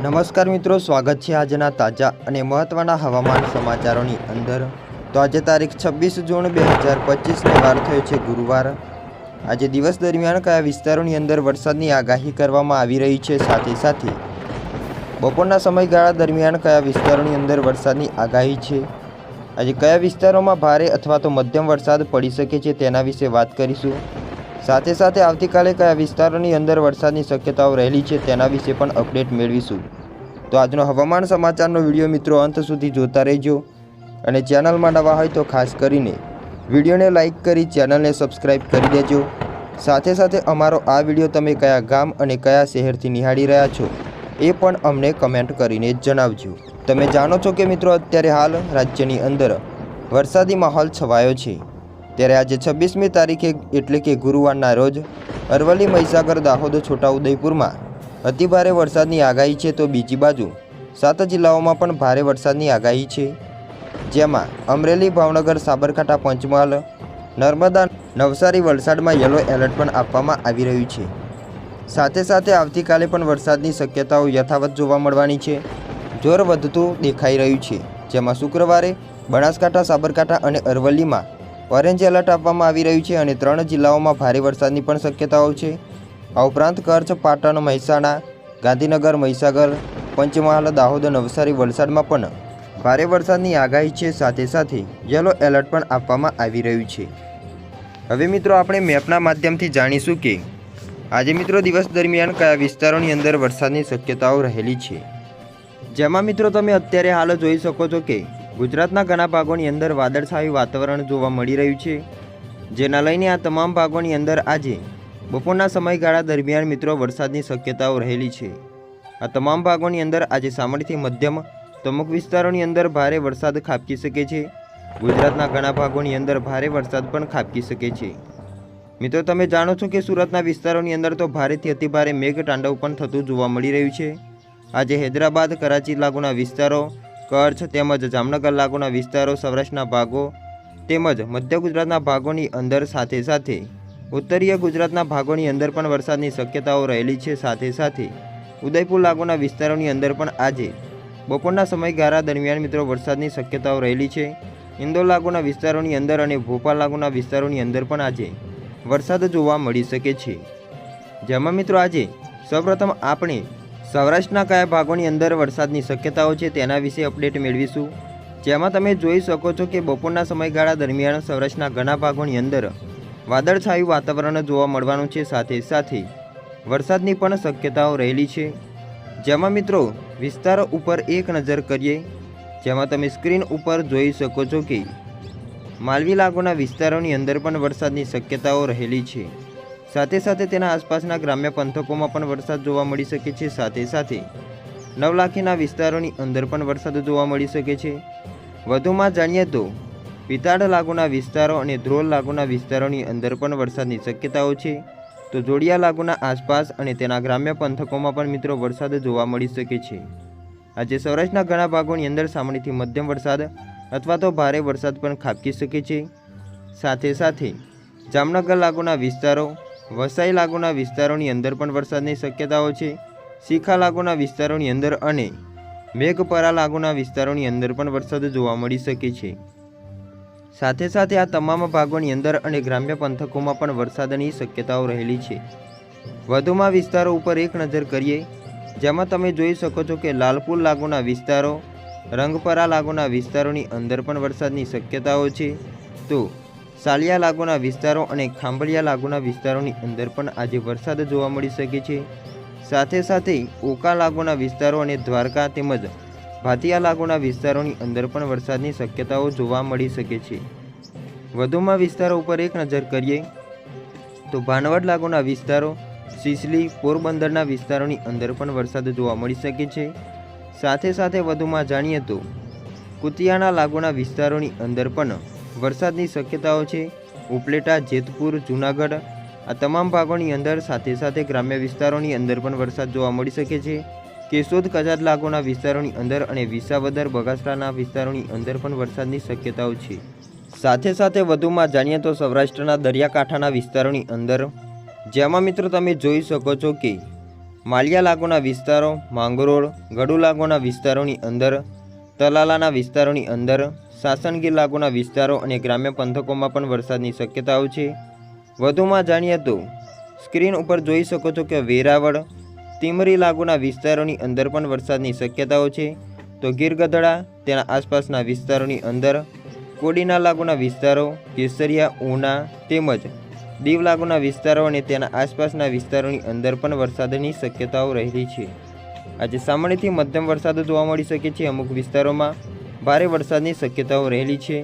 નમસ્કાર મિત્રો, સ્વાગત છે આજના તાજા અને મહત્ત્વના હવામાન સમાચારોની અંદર. તો આજે તારીખ છવ્વીસ જૂન બે હજાર પચીસને વાર થયો છે ગુરુવાર. આજે દિવસ દરમિયાન કયા વિસ્તારોની અંદર વરસાદની આગાહી કરવામાં આવી રહી છે સાથે સાથે બપોરના સમયગાળા દરમિયાન કયા વિસ્તારોની અંદર વરસાદની આગાહી છે? આજે કયા વિસ્તારોમાં ભારે અથવા તો મધ્યમ વરસાદ પડી શકે છે તેના વિશે વાત કરીશું. સાથે સાથે આવતીકાલે કયા વિસ્તારોની અંદર વરસાદની શક્યતાઓ રહેલી છે તેના વિશે પણ અપડેટ મેળવીશું. તો આજનો હવામાન સમાચારનો વીડિયો મિત્રો અંત સુધી જોતા રહેજો અને ચેનલમાં નવા હોય તો ખાસ કરીને વિડીયોને લાઇક કરી ચેનલને સબસ્ક્રાઇબ કરી દેજો. સાથે સાથે અમારો આ વીડિયો તમે કયા ગામ અને કયા શહેરથી નિહાળી રહ્યા છો એ પણ અમને કમેન્ટ કરીને જણાવજો. તમે જાણો છો કે મિત્રો અત્યારે હાલ રાજ્યની અંદર વરસાદી માહોલ છવાયો છે. ત્યારે આજે છવ્વીસમી તારીખે એટલે કે ગુરુવારના રોજ અરવલ્લી મહીસાગર દાહોદ છોટાઉદેપુરમાં અતિભારે વરસાદની આગાહી છે તો બીજી બાજુ સાત જિલ્લાઓમાં પણ ભારે વરસાદની આગાહી છે. જેમાં અમરેલી, ભાવનગર, સાબરકાંઠા, પંચમહાલ, નર્મદા, નવસારી વલસાડમાં યલો એલર્ટ પણ આપવામાં આવી રહ્યું છે. સાથે સાથે આવતીકાલે પણ વરસાદની શક્યતાઓ યથાવત જોવા મળવાની છે. જોર વધતું દેખાઈ રહ્યું છે, જેમાં શુક્રવારે બનાસકાંઠા, સાબરકાંઠા અને અરવલ્લીમાં ઓરેન્જ એલર્ટ આપવામાં આવી રહ્યું છે અને ત્રણ જિલ્લાઓમાં ભારે વરસાદની પણ શક્યતાઓ છે. આ ઉપરાંત કચ્છ, પાટણ, મહેસાણા, ગાંધીનગર, મહીસાગર, પંચમહાલ, દાહોદ નવસારી વલસાડમાં પણ ભારે વરસાદની આગાહી છે. સાથે સાથે યલો એલર્ટ પણ આપવામાં આવી રહ્યું છે. હવે મિત્રો આપણે મેપના માધ્યમથી જાણીશું કે આજે મિત્રો દિવસ દરમિયાન કયા વિસ્તારોની અંદર વરસાદની શક્યતાઓ રહેલી છે. જેમાં મિત્રો તમે અત્યારે હાલ જોઈ શકો છો કે ગુજરાતના ઘણા ભાગોની અંદર વાદળછાયું વાતાવરણ જોવા મળી રહ્યું છે. જેના લઈને આ તમામ ભાગોની અંદર આજે બપોરના સમયગાળા દરમિયાન મિત્રો વરસાદની શક્યતાઓ રહેલી છે. આ તમામ ભાગોની અંદર આજે સામાન્યથી મધ્યમ અમુક વિસ્તારોની અંદર ભારે વરસાદ ખાબકી શકે છે. ગુજરાતના ઘણા ભાગોની અંદર ભારે વરસાદ પણ ખાબકી શકે છે. મિત્રો, તમે જાણો છો કે સુરતના વિસ્તારોની અંદર તો ભારેથી અતિભારે મેઘ તાંડવ પણ થતું જોવા મળી રહ્યું છે. આજે હૈદરાબાદ, કરાચી લાગુના વિસ્તારો કચ્છ તેમજ જામનગર લાગુના વિસ્તારો સૌરાષ્ટ્રના ભાગો તેમજ મધ્ય ગુજરાતના ભાગોની અંદર સાથે સાથે. ઉત્તરીય ગુજરાતના ભાગોની અંદર પણ વરસાદની શક્યતાઓ રહેલી છે સાથે સાથે. ઉદયપુર લાગુના વિસ્તારોની અંદર પણ આજે બપોરના સમયગાળા દરમિયાન મિત્રો વરસાદની શક્યતાઓ રહેલી છે. ઇન્દોર લાગુના વિસ્તારોની અંદર અને ભોપાલ લાગુના વિસ્તારોની અંદર પણ આજે વરસાદ જોવા મળી શકે છે. જેમાં મિત્રો આજે સૌપ્રથમ આપણે સૌરાષ્ટ્રના કયા ભાગોની અંદર વરસાદની શક્યતાઓ છે તેના વિશે અપડેટ મેળવીશું. જેમાં તમે જોઈ શકો છો કે બપોરના સમયગાળા દરમિયાન સૌરાષ્ટ્રના ઘણા ભાગોની અંદર વાદળછાયું વાતાવરણ જોવા મળવાનું છે સાથે સાથે વરસાદની પણ શક્યતાઓ રહેલી છે. જેમાં મિત્રો, વિસ્તારો ઉપર એક નજર કરીએ, જેમાં તમે સ્ક્રીન ઉપર જોઈ શકો છો કે માલવી લાગોના વિસ્તારોની અંદર પણ વરસાદની શક્યતાઓ રહેલી છે. સાથે સાથે તેના આસપાસના ગ્રામ્ય પંથકોમાં પણ વરસાદ જોવા મળી શકે છે સાથે સાથે નવલાખીના વિસ્તારોની અંદર પણ વરસાદ જોવા મળી શકે છે. વધુમાં જાણીએ તો પિતાડ લાગુના વિસ્તારો અને ધ્રોલ લાગુના વિસ્તારોની અંદર પણ વરસાદની શક્યતાઓ છે. તો જોડિયા લાગુના આસપાસ અને તેના ગ્રામ્ય પંથકોમાં પણ મિત્રો વરસાદ જોવા મળી શકે છે. આજે સૌરાષ્ટ્રના ઘણા ભાગોની અંદર સામાન્યથી મધ્યમ વરસાદ અથવા તો ભારે વરસાદ પણ ખાબકી શકે છે. સાથે સાથે જામનગર લાગુના વિસ્તારો વસાઈ લાગુના વિસ્તારોની અંદર પણ વરસાદની શક્યતાઓ છે. શીખા લાગુના વિસ્તારોની અંદર અને મેઘપરા લાગુના વિસ્તારોની અંદર પણ વરસાદ જોવા મળી શકે છે. સાથે સાથે આ તમામ ભાગોની અંદર અને ગ્રામ્ય પંથકોમાં પણ વરસાદની શક્યતાઓ રહેલી છે. વધુમાં વિસ્તારો ઉપર એક નજર કરીએ, જેમાં તમે જોઈ શકો છો કે લાલપુર લાગુના વિસ્તારો, રંગપરા લાગુના વિસ્તારોની અંદર પણ વરસાદની શક્યતાઓ છે. તો સાલિયા લાગુના વિસ્તારો અને ખાંભળિયા લાગુના વિસ્તારોની અંદર પણ આજે વરસાદ જોવા મળી શકે છે. સાથે સાથે ઓકા લાગુના વિસ્તારો અને દ્વારકા તેમજ ભાતિયા લાગુના વિસ્તારોની અંદર પણ વરસાદની શક્યતાઓ જોવા મળી શકે છે. વધુમાં વિસ્તારો ઉપર એક નજર કરીએ તો ભાનવડ લાગુના વિસ્તારો, સિસલી, પોરબંદરના વિસ્તારોની અંદર પણ વરસાદ જોવા મળી શકે છે. સાથે સાથે વધુમાં જાણીએ તો કુતિયાણા લાગુના વિસ્તારોની અંદર પણ વરસાદની શક્યતાઓ છે. ઉપલેટા, જેતપુર, જૂનાગઢ આ તમામ ભાગોની અંદર સાથે સાથે ગ્રામ્ય વિસ્તારોની અંદર પણ વરસાદ જોવા મળી શકે છે. કેશોદ કજાદ લાગોના વિસ્તારોની અંદર અને વિસાવદર, બગાસરાના વિસ્તારોની અંદર પણ વરસાદની શક્યતાઓ છે. સાથે સાથે વધુમાં જાણીએ તો સૌરાષ્ટ્રના દરિયાકાંઠાના વિસ્તારોની અંદર જેમાં મિત્રો તમે જોઈ શકો છો કે માલિયા લાગોના વિસ્તારો, માંગરોળ ગડુ લાગોના વિસ્તારોની અંદર, તલાલાના વિસ્તારોની અંદર સાસણગીર લાગુના વિસ્તારો અને ગ્રામ્ય પંથકોમાં પણ વરસાદની શક્યતાઓ છે. વધુમાં જાણીએ તો સ્ક્રીન ઉપર જોઈ શકો છો કે વેરાવળ, તિમરી લાગુના વિસ્તારોની અંદર પણ વરસાદની શક્યતાઓ છે. તો ગીર ગધડા તેના આસપાસના વિસ્તારોની અંદર કોડીના લાગુના વિસ્તારો, કેસરિયા, ઉના તેમજ દીવ લાગુના વિસ્તારો અને તેના આસપાસના વિસ્તારોની અંદર પણ વરસાદની શક્યતાઓ રહેલી છે. આજે સામાન્યથી મધ્યમ વરસાદ જોવા મળી શકે છે અમુક વિસ્તારોમાં. ભારે વરસાદની શક્યતાઓ રહેલી છે.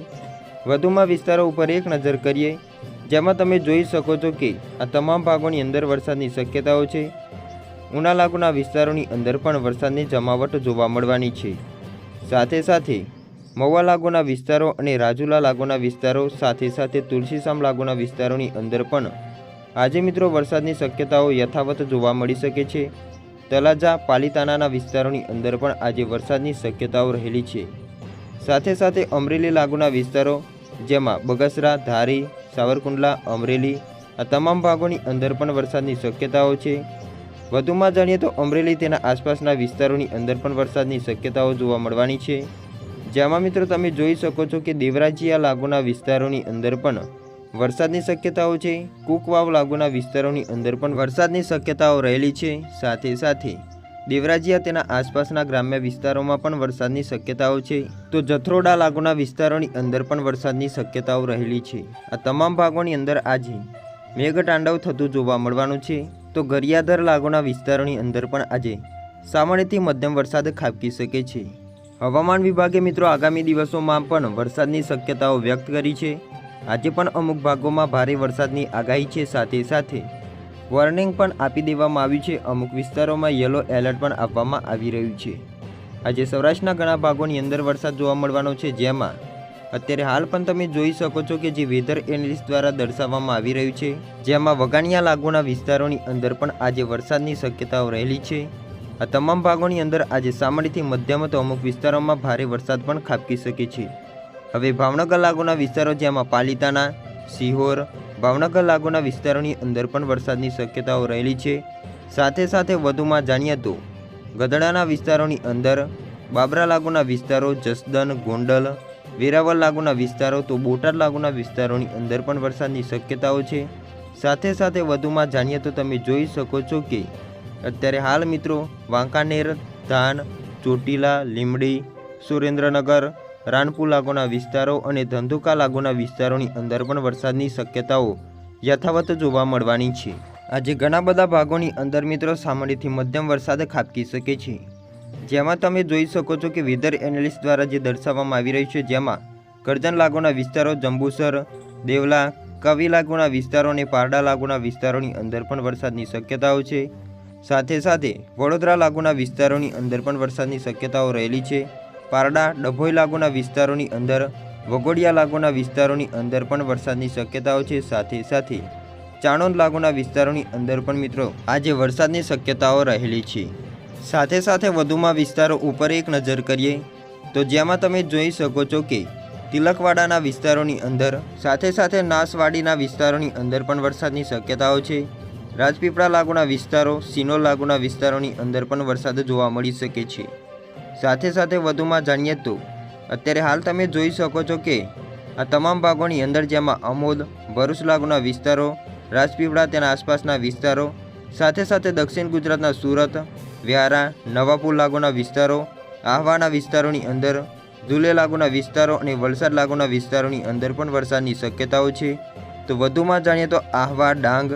વધુમાં વિસ્તારો ઉપર એક નજર કરીએ, જેમાં તમે જોઈ શકો છો કે આ તમામ ભાગોની અંદર વરસાદની શક્યતાઓ છે. ઉના લાગુના વિસ્તારોની અંદર પણ વરસાદની જમાવટ જોવા મળવાની છે. સાથે સાથે મવા લાગુના વિસ્તારો અને રાજુલા લાગોના વિસ્તારો સાથે સાથે તુલસીસામ લાગુના વિસ્તારોની અંદર પણ આજે મિત્રો વરસાદની શક્યતાઓ યથાવત જોવા મળી શકે છે. તલાજા પાલિતાનાના વિસ્તારોની અંદર પણ આજે વરસાદની શક્યતાઓ રહેલી છે. સાથે સાથે અમરેલી લાગુના વિસ્તારો, જેમાં બગસરા, ધારી, સાવરકુંડલા, અમરેલી આ તમામ ભાગોની અંદર પણ વરસાદની શક્યતાઓ છે. વધુમાં જાણીએ તો અમરેલી તેના આસપાસના વિસ્તારોની અંદર પણ વરસાદની શક્યતાઓ જોવા મળવાની છે. જેમાં મિત્રો તમે જોઈ શકો છો કે દેવરાજીયા લાગુના વિસ્તારોની અંદર પણ વરસાદની શક્યતાઓ છે. કુકવાવ લાગુના વિસ્તારોની અંદર પણ વરસાદની શક્યતાઓ રહેલી છે. સાથે સાથે દેવરાજીયા તેના આસપાસના ગ્રામ્ય વિસ્તારોમાં પણ વરસાદની શક્યતાઓ છે. તો જથરોડા લાગુના વિસ્તારોની અંદર પણ વરસાદની શક્યતાઓ રહેલી છે. આ તમામ ભાગોની અંદર આજે મેઘતાંડવ થતું જોવા મળવાનું છે. તો ગરિયાધર લાગુના વિસ્તારોની અંદર પણ આજે સામાન્યથી મધ્યમ વરસાદ ખાબકી શકે છે. હવામાન વિભાગે મિત્રો આગામી દિવસોમાં પણ વરસાદની શક્યતાઓ વ્યક્ત કરી છે. આજે પણ અમુક ભાગોમાં ભારે વરસાદની આગાહી છે સાથે સાથે વોર્નિંગ પણ આપી દેવામાં આવ્યું છે. અમુક વિસ્તારોમાં યલો એલર્ટ પણ આપવામાં આવી રહ્યું છે. આજે સૌરાષ્ટ્રના ઘણા ભાગોની અંદર વરસાદ જોવા મળવાનો છે. જેમાં અત્યારે હાલ પણ તમે જોઈ શકો છો કે જે વેધર એનાલિસ્ટ દ્વારા દર્શાવવામાં આવી રહ્યું છે, જેમાં વગાણિયા લાગુના વિસ્તારોની અંદર પણ આજે વરસાદની શક્યતાઓ રહેલી છે. આ તમામ ભાગોની અંદર આજે સામાન્યથી મધ્યમ તો અમુક વિસ્તારોમાં ભારે વરસાદ પણ ખાબકી શકે છે. હવે ભાવનગર લાગુના વિસ્તારો જેમાં પાલિતાના સિહોર ભાવનગર લાગુના વિસ્તારોની અંદર પણ વરસાદની શક્યતાઓ રહેલી છે. સાથે સાથે વધુમાં જાણીએ તો ગધડાના વિસ્તારોની અંદર બાબરા લાગુના વિસ્તારો જસદન ગોંડલ, વેરાવળ લાગુના વિસ્તારો તો બોટાદ લાગુના વિસ્તારોની અંદર પણ વરસાદની શક્યતાઓ છે. સાથે સાથે વધુમાં જાણીએ તો તમે જોઈ શકો છો કે, અત્યારે હાલ મિત્રો વાંકાનેર, ધાન, ચોટીલા લીમડી સુરેન્દ્રનગર રાણપુર લાગુના વિસ્તારો અને ધંધુકા લાગુના વિસ્તારોની અંદર પણ વરસાદની શક્યતાઓ યથાવત જોવા મળવાની છે. આજે ઘણા બધા ભાગોની અંદર મિત્રો સામાન્યથી મધ્યમ વરસાદ ખાબકી શકે છે. જેમાં તમે જોઈ શકો છો કે વેધર એનાલિસ્ટ દ્વારા જે દર્શાવવામાં આવી રહ્યું છે, જેમાં કરજણ લાગુના વિસ્તારો જંબુસર, દેવલા, કવિ લાગુના વિસ્તારો અને પારડા લાગુના વિસ્તારોની અંદર પણ વરસાદની શક્યતાઓ છે. સાથે સાથે વડોદરા લાગુના વિસ્તારોની અંદર પણ વરસાદની શક્યતાઓ રહેલી છે. પારડા, ડભોઈ લાગુના વિસ્તારોની અંદર, વગોડિયા લાગુના વિસ્તારોની અંદર પણ વરસાદની શક્યતાઓ છે સાથે સાથે. ચાણોદ લાગુના વિસ્તારોની અંદર પણ મિત્રો, આજે વરસાદની શક્યતાઓ રહેલી છે. સાથે સાથે વધુમાં વિસ્તારો ઉપર એક નજર કરીએ, તો જેમાં તમે જોઈ શકો છો કે, તિલકવાડાના વિસ્તારોની અંદર, સાથે સાથે નાસવાડીના વિસ્તારોની અંદર પણ વરસાદની શક્યતાઓ છે. રાજપીપળા લાગુના વિસ્તારો સિનોર લાગુના વિસ્તારોની અંદર પણ વરસાદ જોવા મળી શકે છે. સાથે સાથે વધુમાં જાણીએ તો, અત્યારે હાલ તમે જોઈ શકો છો કે, આ તમામ ભાગોની અંદર જેમાં અમોદ, ભરૂચ લાગુના વિસ્તારો, રાજપીપળા તેના આસપાસના વિસ્તારો, સાથે સાથે દક્ષિણ ગુજરાતના સુરત, વ્યારા, નવાપુર લાગુના વિસ્તારો, આહવાના વિસ્તારોની અંદર, ધુલે લાગુના વિસ્તારો અને વલસાડ લાગુના વિસ્તારોની અંદર પણ વરસાદની શક્યતાઓ છે. તો વધુમાં જાણીએ તો આહવા, ડાંગ,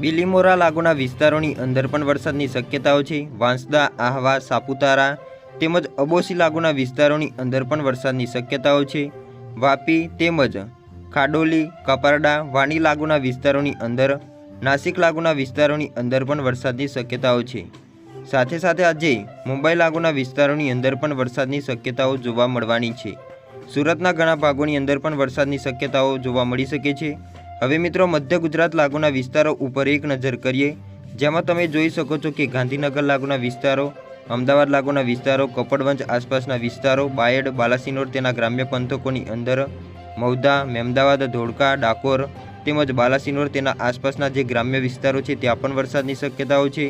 બિલીમોરા લાગુના વિસ્તારોની અંદર પણ વરસાદની શક્યતાઓ છે. વાંસદા, આહવા, સાપુતારા તેમજ અબોસી લાગુના વિસ્તારોની અંદર પણ વરસાદની શક્યતાઓ છે. વાપી તેમજ ખાડોલી, કપરડા, વાણી લાગુના વિસ્તારોની અંદર, નાસિક લાગુના વિસ્તારોની અંદર પણ વરસાદની શક્યતાઓ છે. સાથે સાથે આજે મુંબઈ લાગુના વિસ્તારોની અંદર પણ વરસાદની શક્યતાઓ જોવા મળવાની છે. સુરતના ઘણા ભાગોની અંદર પણ વરસાદની શક્યતાઓ જોવા મળી શકે છે. હવે મિત્રો, મધ્ય ગુજરાત લાગુના વિસ્તારો ઉપર એક નજર કરીએ, જેમાં તમે જોઈ શકો છો કે ગાંધીનગર લાગુના વિસ્તારો અમદાવાદ લાગુના વિસ્તારો, કપડવંજ આસપાસના વિસ્તારો, બાયડ, બાલાસિનોર તેના ગ્રામ્ય પંથકોની અંદર મૌદા મેમદાવાદ, ધોળકા, ડાકોર તેમજ બાલાસિનોર તેના આસપાસના જે ગ્રામ્ય વિસ્તારો છે, ત્યાં પણ વરસાદની શક્યતાઓ છે.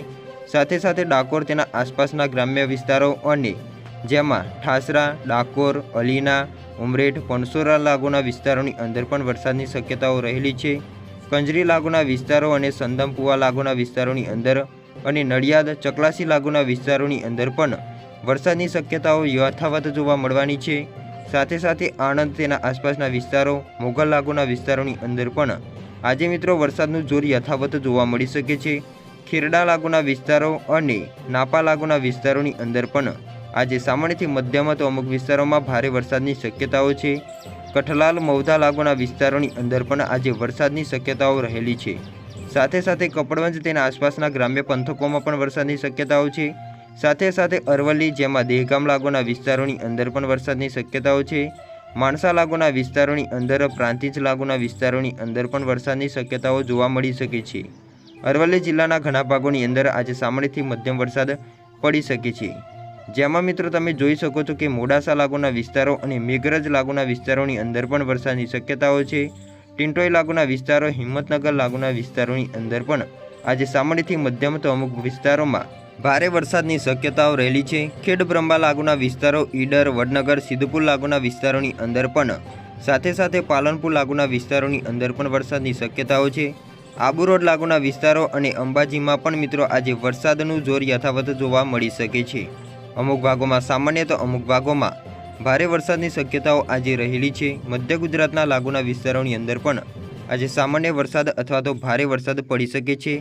સાથે સાથે ડાકોર તેના આસપાસના ગ્રામ્ય વિસ્તારો અને જેમાં ઠાસરા, ડાકોર, અલીના, ઉમરેઠ, પણસોરા લાગુના વિસ્તારોની અંદર પણ વરસાદની શક્યતાઓ રહેલી છે. કંજરી લાગુના વિસ્તારો અને સંદમપુવા લાગુના વિસ્તારોની અંદર અને નડિયાદ ચકલાસી લાગુના વિસ્તારોની અંદર પણ વરસાદની શક્યતાઓ યથાવત જોવા મળવાની છે. સાથે સાથે આણંદ તેના આસપાસના વિસ્તારો, મોગલ લાગુના વિસ્તારોની અંદર પણ આજે મિત્રો વરસાદનું જોર યથાવત જોવા મળી શકે છે. ખેરડા લાગુના વિસ્તારો અને નાપા લાગુના વિસ્તારોની અંદર પણ આજે સામાન્યથી મધ્યમ તો અમુક વિસ્તારોમાં ભારે વરસાદની શક્યતાઓ છે. કઠલાલ મૌધા લાગુના વિસ્તારોની અંદર પણ આજે વરસાદની શક્યતાઓ રહેલી છે. સાથે સાથે કપડવંજ તેના આસપાસના ગ્રામ્ય પંથકોમાં પણ વરસાદની શક્યતાઓ છે. સાથે સાથે અરવલ્લી, જેમાં દેહગામ લાગુના વિસ્તારોની અંદર પણ વરસાદની શક્યતાઓ છે. માણસા લાગુના વિસ્તારોની અંદર, પ્રાંતિજ લાગુના વિસ્તારોની અંદર પણ વરસાદની શક્યતાઓ જોવા મળી શકે છે. અરવલ્લી જિલ્લાના ઘણા ભાગોની અંદર આજે સામાન્યથી મધ્યમ વરસાદ પડી શકે છે. જેમાં મિત્રો તમે જોઈ શકો છો કે મોડાસા લાગુના વિસ્તારો અને મેઘરજ લાગુના વિસ્તારોની અંદર પણ વરસાદની શક્યતાઓ છે. ટિન્ટોઈ લાગુના વિસ્તારો, હિંમતનગર લાગુના વિસ્તારોની અંદર પણ આજે સામાન્યથી મધ્યમ તો અમુક વિસ્તારોમાં ભારે વરસાદની શક્યતાઓ રહેલી છે. ખેડબ્રહ્મા લાગુના વિસ્તારો, ઈડર, વડનગર, સિદ્ધપુર લાગુના વિસ્તારોની અંદર પણ સાથે સાથે પાલનપુર લાગુના વિસ્તારોની અંદર પણ વરસાદની શક્યતાઓ છે. આબુ રોડ લાગુના વિસ્તારો અને અંબાજીમાં પણ મિત્રો આજે વરસાદનું જોર યથાવત જોવા મળી શકે છે. અમુક ભાગોમાં સામાન્ય તો અમુક ભાગોમાં ભારે વરસાદની શક્યતાઓ આજે રહેલી છે. મધ્ય ગુજરાતના લાગુના વિસ્તારોની અંદર પણ આજે સામાન્ય વરસાદ અથવા તો ભારે વરસાદ પડી શકે છે.